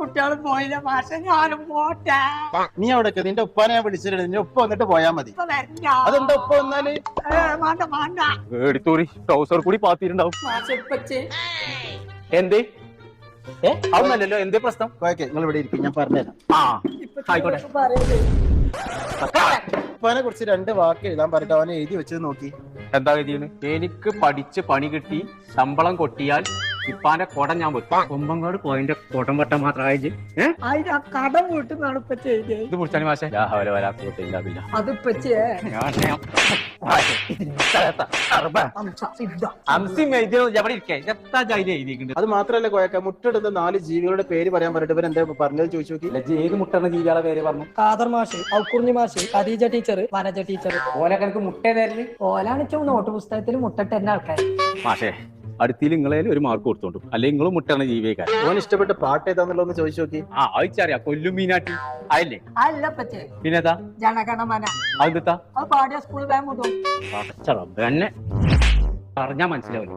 കുട്ടികളും പോയില്ല മാഷ ഞാനും പോട്ടെ. നീ അവിടെ നിന്റെ ഉപ്പാനെ ഞാൻ വിളിച്ചിട്ടുണ്ട്. നിന്റെ ഉപ്പ വന്നിട്ട് പോയാ മതി. അതെന്താ ഉപ്പ വന്നാൽ? എടുത്തോറി ട്രൗസർ കൂടി പാത്തിട്ടുണ്ടാവും എന്തേ? അതൊന്നല്ലല്ലോ എന്തേ പ്രശ്നം? ഓക്കെ നിങ്ങൾ ഇവിടെ ഇരിക്കും ഞാൻ പറഞ്ഞുതരാം. ആ ആയിക്കോട്ടെ. ഉപ്പാനെ കുറിച്ച് രണ്ട് വാക്ക് എഴുതാൻ പറഞ്ഞിട്ട് അവനെ എഴുതി വെച്ചത് നോക്കി. എന്താ എഴുതിയത് എനിക്ക് പഠിച്ച് പണി കിട്ടി ശമ്പളം കൊട്ടിയാൽ ഇപ്പാന്റെ കൊടം ഞാൻ വെക്കും. കൊമ്പങ്ങാട് പോയിന്റെ കൊടം വെട്ടം മാത്രമായി ആ കടം ഇപ്പൊ ഇത് മാഷെ വരാത്തില്ല അത് അത് മാത്രല്ല കോയക്ക മുട്ടെടുത്ത നാല് ജീവികളുടെ പേര് പറയാൻ പറഞ്ഞിട്ട് ഇവരെന്താ എന്താ പറഞ്ഞത്? ചോദിച്ചു നോക്കി. ഏത് മുട്ടണ ജീവികളെ പേര് പറഞ്ഞു? കാദർ മാഷ് ഔക്കുറിഞ്ഞി മാഷ് ഖദീജ ടീച്ചർ വനജ ടീച്ചർ ഓനൊക്കെ മുട്ടേ തരൽ ഓലാണിച്ച നോട്ട് പുസ്തകത്തിൽ മുട്ടിട്ട് ആൾക്കാർ മാഷേ അടുത്തിൽ നിങ്ങളേലും ഒരു മാർക്ക് കൊടുത്തോണ്ടു. അല്ലെങ്കിൽ നിങ്ങൾ മുട്ടാണ് ജീവിക്കാൻ ഓൻ ഇഷ്ടപ്പെട്ട പാട്ട് ഏതാന്നുള്ളതെന്ന് ചോദിച്ചു നോക്കി. ആ അയച്ചറിയാ കൊല്ലും മീനാട്ടി. അയല്ലേ പിന്നെ അതെന്താ പിന്നെതാ? ജനഗണമന. അതെത്താ അത് പാടിയ തന്നെ പറഞ്ഞാ മനസ്സിലാവില്ല.